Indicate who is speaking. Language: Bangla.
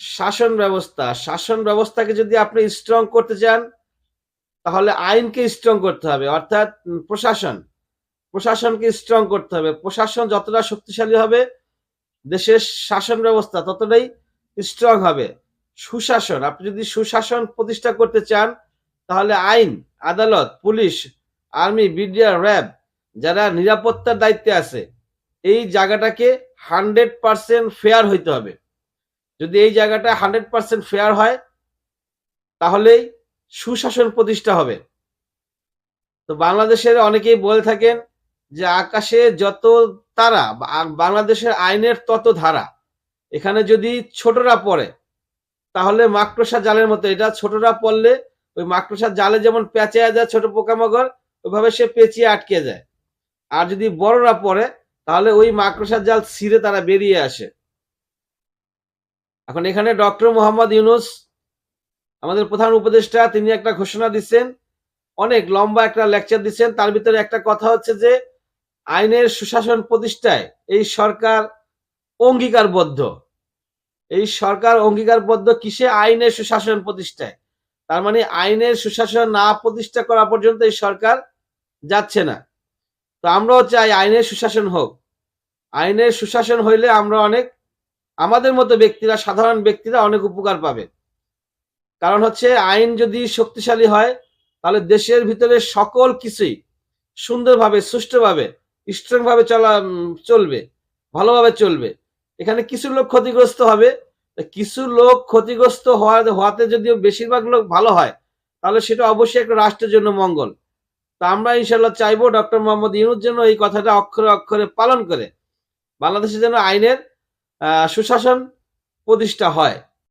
Speaker 1: শাসন ব্যবস্থা। শাসন ব্যবস্থাকে যদি আপনি স্ট্রং করতে চান, তাহলে আইনকে স্ট্রং করতে হবে, অর্থাৎ প্রশাসন। প্রশাসনকে স্ট্রং করতে হবে। প্রশাসন যতটা শক্তিশালী হবে, দেশের শাসন ব্যবস্থা ততটাই স্ট্রং হবে। সুশাসন, আপনি যদি সুশাসন প্রতিষ্ঠা করতে চান, তাহলে আইন, আদালত, পুলিশ, আর্মি, বিডিআর, র্যাব, যারা নিরাপত্তার দায়িত্বে আছে, এই জায়গাটাকে হান্ড্রেড পার্সেন্ট ফেয়ার হইতে হবে। যদি এই জায়গাটা হান্ড্রেড পার্সেন্ট ফেয়ার হয়, তাহলেই সুশাসন প্রতিষ্ঠা হবে। তো বাংলাদেশের অনেকেই বলে থাকেন যে আকাশে যত তারা বাংলাদেশের আইনের তত ধারা। এখানে যদি ছোটরা পড়ে, তাহলে মাকড়সা জালের মতো। এটা ছোটরা পড়লে ওই মাকড়সা জালে যেমন পেঁচিয়ে যায় ছোট পোকামাকড়, ওইভাবে সে পেঁচিয়ে আটকে যায়। আর যদি বড়রা পড়ে, তাহলে ওই মাকড়সার জাল ছিঁড়ে তারা বেরিয়ে আসে। এখন এখানে ডক্টর মোহাম্মদ ইউনুস, আমাদের প্রধান উপদেষ্টা, তিনি একটা ঘোষণা দিচ্ছেন, অনেক লম্বা একটা লেকচার দিচ্ছেন। তার ভিতরে একটা কথা হচ্ছে যে, আইনের সুশাসন প্রতিষ্ঠায় এই সরকার অঙ্গীকারবদ্ধ। এই সরকার অঙ্গীকারবদ্ধ কিসে? আইনের সুশাসন প্রতিষ্ঠায়। তার মানে আইনের সুশাসন না প্রতিষ্ঠা করা পর্যন্ত এই সরকার যাচ্ছে না। তো আমরাও চাই আইনের সুশাসন হোক। আইনের সুশাসন হইলে আমরা অনেক আমাদের মতো ব্যক্তিরা, সাধারণ ব্যক্তিরা অনেক উপকার পাবে। কারণ হচ্ছে আইন যদি শক্তিশালী হয়, তাহলে দেশের ভিতরে সকল কিছুই সুন্দরভাবে, সুষ্ঠুভাবে স্ট্রং ভাবে চলা চলবে, ভালোভাবে চলবে। এখানে কিছু লোক ক্ষতিগ্রস্ত হবে। কিছু লোক ক্ষতিগ্রস্ত হওয়া, হওয়াতে যদি বেশিরভাগ লোক ভালো হয়, তাহলে সেটা অবশ্যই একটা রাষ্ট্রের জন্য মঙ্গল। তা আমরা ইনশাল্লাহ চাইব ডক্টর মোহাম্মদ ইউনুস যেন এই কথাটা অক্ষরে অক্ষরে পালন করে। বাংলাদেশে যেন আইনের সুশাসন প্রতিষ্ঠা হয়।